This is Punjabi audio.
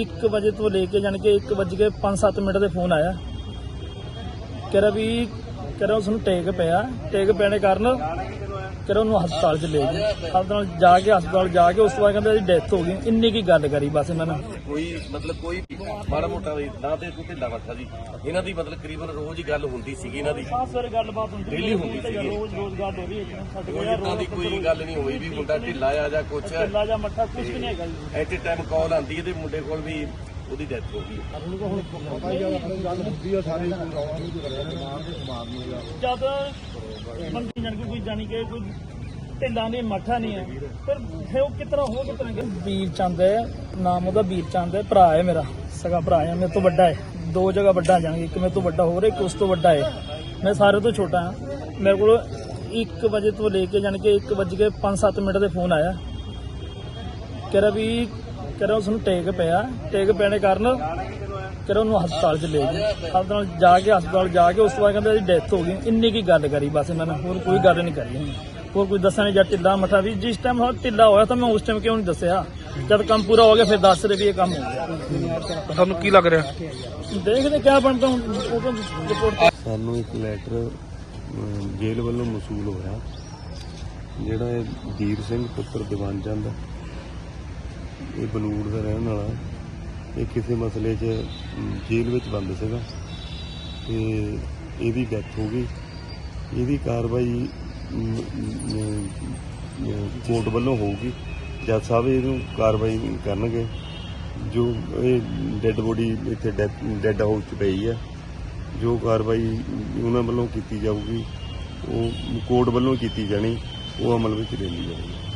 1 ਵਜੇ ਤੋਂ ਲੈ ਕੇ ਜਾਣੀ ਕਿ 1 ਵਜੇ ਕੇ 5-7 ਮਿੰਟ ਦੇ ਫੋਨ ਆਇਆ। ਕਹਿ ਰਿਹਾ ਵੀ ਕਹਿ ਰਿਹਾ ਉਸ ਨੂੰ ਟੇਕ ਪਿਆ। ਟੇਕ ਪੈਣੇ ਕਾਰਨ ਰਿਹਾ ਉਹਨੂੰ ਹਸਪਤਾਲ 'ਚ ਲੈ ਗਏ। ਹਸਪਤਾਲ ਜਾ ਕੇ ਹਸਪਤਾਲ ਜਾ ਕੇ ਉਸ ਤੋਂ ਬਾਅਦ ਕਹਿੰਦੇ ਇਹਦੀ ਡੈਥ ਹੋ ਗਈ। ਇੰਨੀ ਕੀ ਗੱਲ ਕਰੀ ਬਸ ਇਹਨਾਂ ਨੇ। ਕੋਈ ਮਤਲਬ ਕੋਈ ਮਾੜਾ ਮੋਟਾ ਵੀ ਨਾ ਤੇ ਕੋਈ ਢਿੱਲਾ ਮੱਠਾ ਜੀ। ਇਹਨਾਂ ਦੀ ਮਤਲਬ ਕਰੀਬਨ ਰੋਜ਼ ਹੀ ਗੱਲ ਹੁੰਦੀ ਸੀਗੀ ਇਹਨਾਂ ਦੀ। ਸਾਹ ਸਵੇਰੇ ਗੱਲਬਾਤ ਹੁੰਦੀ Daily ਹੁੰਦੀ ਸੀਗੀ। ਰੋਜ਼ ਰੋਜ਼ ਗੱਲ ਹੋ ਰਹੀ ਹੈ। ਸਾਡੇ ਕੋਈ ਕੋਲ ਇਦਾਂ ਦੀ ਕੋਈ ਗੱਲ ਨਹੀਂ ਹੋਈ ਵੀ ਮੁੰਡਾ ਢਿੱਲਾ ਆ ਜਾਂ ਕੁਛ। ਕਿੱਲਾ ਜਾਂ ਮੱਠਾ ਕੁਝ ਵੀ ਨਹੀਂ ਹੈਗਾ ਜੀ। ਐਟ ਟਾਈਮ ਕਾਲ ਆਂਦੀ ਹੈ ਤੇ ਮੁੰਡੇ ਕੋਲ ਵੀ ਉਹਦੀ ਡੈਥ ਹੋ ਗਈ। ਜਦ ਬੰਦੀ ਜਾਣ ਕੇ ਕੋਈ ਜਾਣੀ ਕਿ ਕੋਈ ਢਿੱਲਾ ਨਹੀਂ ਮੱਠਾ ਨਹੀਂ ਹੈ। ਫਿਰ ਹੈ ਉਹ ਕਿਤਨਾ ਹੋ ਕਿਤਨਾ ਵੀਰ ਚੰਦ ਹੈ ਨਾਮ ਉਹਦਾ ਵੀਰ ਚੰਦ ਹੈ ਭਰਾ ਹੈ ਮੇਰਾ ਸਗਾ ਭਰਾ ਹੈ ਮੇਰੇ ਤੋਂ ਵੱਡਾ ਹੈ। ਦੋ ਜਗ੍ਹਾ ਵੱਡਾ ਜਾਣਗੇ ਇੱਕ ਮੇਰੇ ਤੋਂ ਵੱਡਾ ਹੋਰ ਹੈ ਇੱਕ ਉਸ ਤੋਂ ਵੱਡਾ ਹੈ। ਮੈਂ ਸਾਰੇ ਤੋਂ ਛੋਟਾ ਹਾਂ। ਮੇਰੇ ਕੋਲ 1 ਵਜੇ ਤੋਂ ਲੈ ਕੇ ਜਾਣੀ ਕਿ 1 ਵਜੇ ਕੇ 5-7 ਮਿੰਟ ਦੇ ਫੋਨ ਆਇਆ। ਕਹਿ ਰਿਹਾ ਵੀ ਕਹਿ ਰਿਹਾ ਉਸ ਨੂੰ ਟੇਕ ਪਿਆ। ਟੇਕ ਪੈਣੇ ਕਾਰਨ ਕਹਿ ਰਿਹਾ ਉਹਨੂੰ ਹਸਪਤਾਲ 'ਚ ਲੈ ਗਏ। ਹਸਪਤਾਲ ਜਾ ਕੇ ਹਸਪਤਾਲ ਜਾ ਕੇ ਉਸ ਤੋਂ ਬਾਅਦ ਕਹਿੰਦੇ ਡੈਥ ਹੋ ਗਈ। ਇੰਨੀ ਕੀ ਗੱਲ ਕਰੀ ਬਸ ਇਹਨਾਂ ਨੇ। ਹੋਰ ਕੋਈ ਗੱਲ ਨਹੀਂ ਕਰੀ। ਹੋਰ ਕੋਈ ਨਹੀਂ ਜਾਂ ਢਿੱਲਾ ਮਠਾ ਵੀ ਜਿਸ ਟਾਈਮ ਹਾਂ ਢਿੱਲਾ ਹੋਇਆ ਤਾਂ ਮੈਂ ਉਸ ਟਾਈਮ ਕਿਉਂ ਨਹੀਂ ਦੱਸਿਆ? ਜਦ ਕੰਮ ਪੂਰਾ ਹੋ ਗਿਆ ਫਿਰ ਦੱਸ ਰਹੇ ਵੀ ਇਹ ਕੰਮ ਹੋ ਗਿਆ। ਤੁਹਾਨੂੰ ਕੀ ਲੱਗ ਰਿਹਾ? ਦੇਖਦੇ ਕਿਆ ਬਣਦਾ ਹੁਣ। ਉਹ ਤਾਂ ਰਿਪੋਰਟ ਸਾਨੂੰ ਇੱਕ ਲੈਟਰ ਜੇਲ੍ਹ ਵੱਲੋਂ ਮਸੂਲ ਹੋਇਆ ਜਿਹੜਾ ਇਹ ਵੀਰ ਸਿੰਘ ਪੁੱਤਰ ਦੀਵਾਨ ਚੰਦ ਇਹ ਬਲੂੜ ਦਾ ਰਹਿਣ ਵਾਲਾ। ਇਹ ਕਿਸੇ ਮਸਲੇ 'ਚ ਜੇਲ੍ਹ ਵਿੱਚ ਬੰਦ ਸੀਗਾ। ਤੇ ਇਹਦੀ ਡੈਥ ਹੋ ਗਈ। ਇਹਦੀ ਕਾਰਵਾਈ ਕੋਰਟ ਵੱਲੋਂ ਹੋਊਗੀ। ਜੱਜ ਸਾਹਿਬ ਇਹਨੂੰ ਕਾਰਵਾਈ ਕਰਨਗੇ। ਜੋ ਇਹ ਡੈੱਡ ਬੋਡੀ ਇੱਥੇ ਡੈੱਡ ਹਾਊਸ 'ਚ ਪਈ ਹੈ ਜੋ ਕਾਰਵਾਈ ਉਹਨਾਂ ਵੱਲੋਂ ਕੀਤੀ ਜਾਊਗੀ, ਉਹ ਕੋਰਟ ਵੱਲੋਂ ਕੀਤੀ ਜਾਣੀ, ਉਹ ਅਮਲ ਵਿੱਚ ਲਿਆਂਦੀ ਜਾਵੇਗੀ